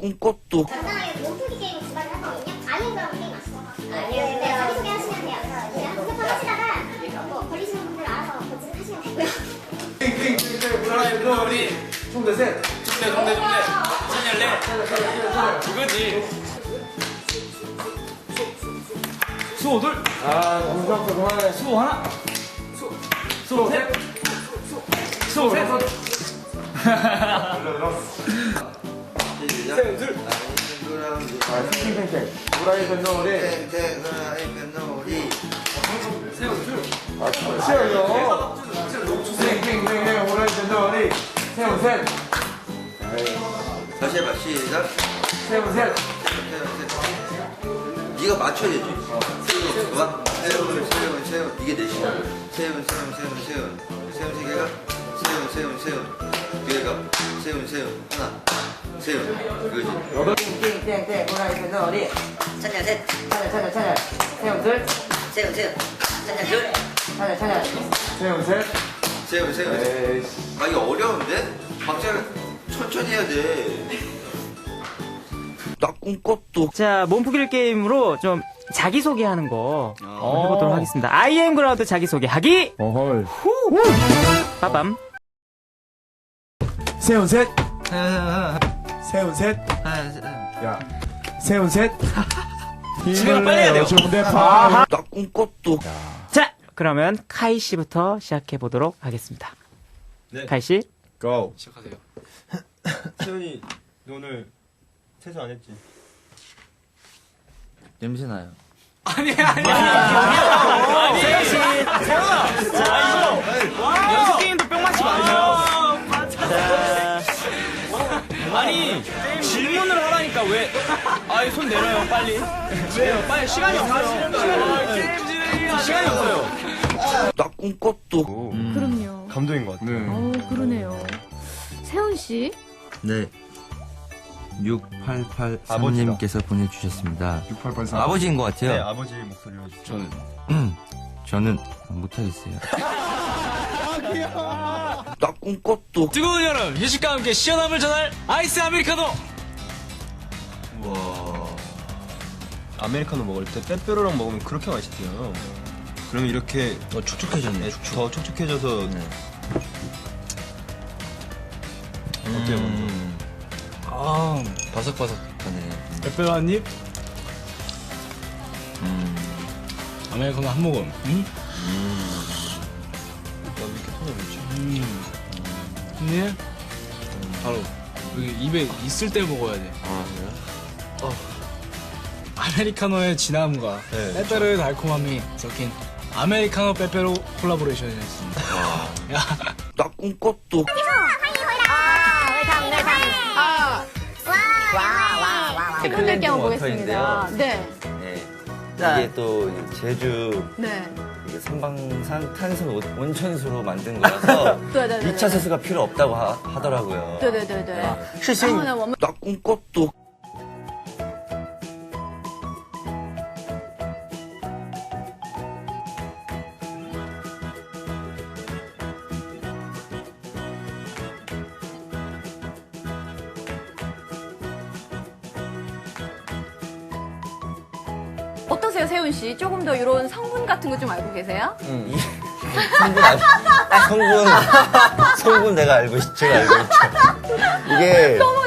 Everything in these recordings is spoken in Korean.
꿈꽃도 간단하게 몸풀기 게임 두 가지 하거든요. 아이언그라운드 게임 아시죠? 아니요. 네, 자기소개 하시면 돼요. 그냥 검색하시다가 뭐 수호 둘 아, 정상서 그만해. 수호 하나 수호 셋 수호 셋 세훈 둘 놀이. 세훈 둘. 아, 치열요. 탱탱탱탱 후라이팬 놀이. 세훈 셋. 다시 해봐 시작. 세훈 셋. 네가 맞춰야지. 세훈 봐봐 세훈 세훈 세훈 이게 내 시야 세훈 세훈 세훈 세훈 세훈 세 개가? 세훈 세훈 세훈 두 개가 세훈 세훈 하나. 세훈 이거지. 땡땡땡 후라이팬 놀이 찬열 셋, 차려 차려 차려 세훈 둘. 세훈 세훈, 찬열 둘, 차려 차려 세훈 셋. 세훈 세훈. 에이씨. 아 이거 어려운데? 박자를 천천히 해야 돼. 나 꿈꽃도 자, 몸풀기 게임으로 좀 자기소개하는 거 어, 해보도록 하겠습니다. IM 그라운드 자기소개하기! 어헐. 빠밤. 세훈 셋. 세훈 셋. 야. 세훈 셋. 시간 빨리 해야 돼요. 좋은데 봐. 나 꿈꽃도 자, 그러면 카이 씨부터 시작해 보도록 하겠습니다. 네. 카이 씨. 고. 시작하세요 세훈이 너 오늘 세수 안 했지? 냄새 나요 아니 아니 아니 하라니까 왜 아이 손 내려요 빨리? 왜요? 빨리 시간이 없어요. 시간이 시간이 없어요. 나 꿈꽃도. 그럼요. 감동인 것 같아 네. 어, 그러네요. 세훈 씨, 네. 6883님께서 아버지다. 보내주셨습니다. 6883. 아버지인 것 같아요. 네 아버지 목소리로 저는. 저는 못하겠어요. 나 꿈꽃도. 뜨거운 여름 휴식과 함께 시원함을 전할 아이스 아메리카노 와. 아메리카노 먹을 때 빼빼로랑 먹으면 그렇게 맛있대요. 그러면 이렇게 어 촉촉해졌네 더 촉촉해져서 어때요 먼저? 아 바삭바삭하네. 빼빼로 한 입? 아메리카노 한 모금. 응? 나 이렇게 손을 놓지 네? 바로. 여기 입에 있을 때 먹어야 돼. 아 그래요? 아메리카노의 진함과 네, 빼빼로의 달콤함이 섞인 아메리카노 빼빼로 콜라보레이션이었습니다 야 나 꿈꽃도 흔들게 한번 보겠습니다. 네. 네. 자. 이게 또 제주 네. 이게 삼방산 탄산 온- 온천수로 만든 거라서 对对对 2차 세수가 필요 없다고 하, 하더라고요. 对对对对。是然后呢，我们 나 꿈꽃도 어떠세요, 세훈 씨? 조금 더 이런 성분 같은 거 좀 알고 계세요? 성분 알, 아, 성분 성분 내가 알고 있, 제가 알고 있죠. 이게 너무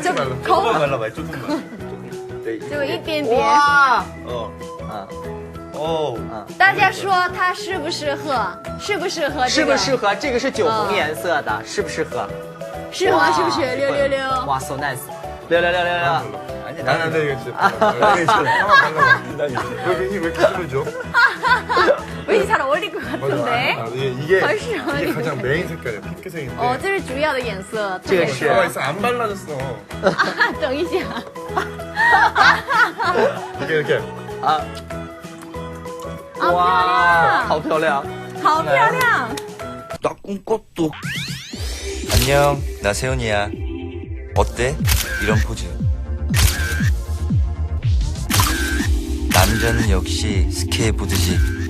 就抠完了呗，就这么，对，就一点点，哦，啊。哦，大家说它适不适合？适不适合？适不适合？这个是酒红颜色的，适不适合？适合是不是？六六六！哇，so nice！六六六六六！男男这个是，哈哈哈哈哈！哈哈哈哈哈！哈哈哈哈哈！ 한번 발라봐. 왜 괜히 왜 이렇게 찔러줘? 왠지 잘 어울릴 것 맞아. 같은데. 아, 이게, 이게 이게 很适合 이게 你。 가장 메인 색깔이야 핑크색인데 哦，这是主要的颜色。这个是 가만 있어 안 발라졌어 等一下， 이렇게 이렇게 啊，好漂哇，亮，好漂亮。好漂亮。 나 꿈꿨도 안녕, 나 세훈이야. 어때? 이런 포즈. 남자는 역시 스케이트보드지.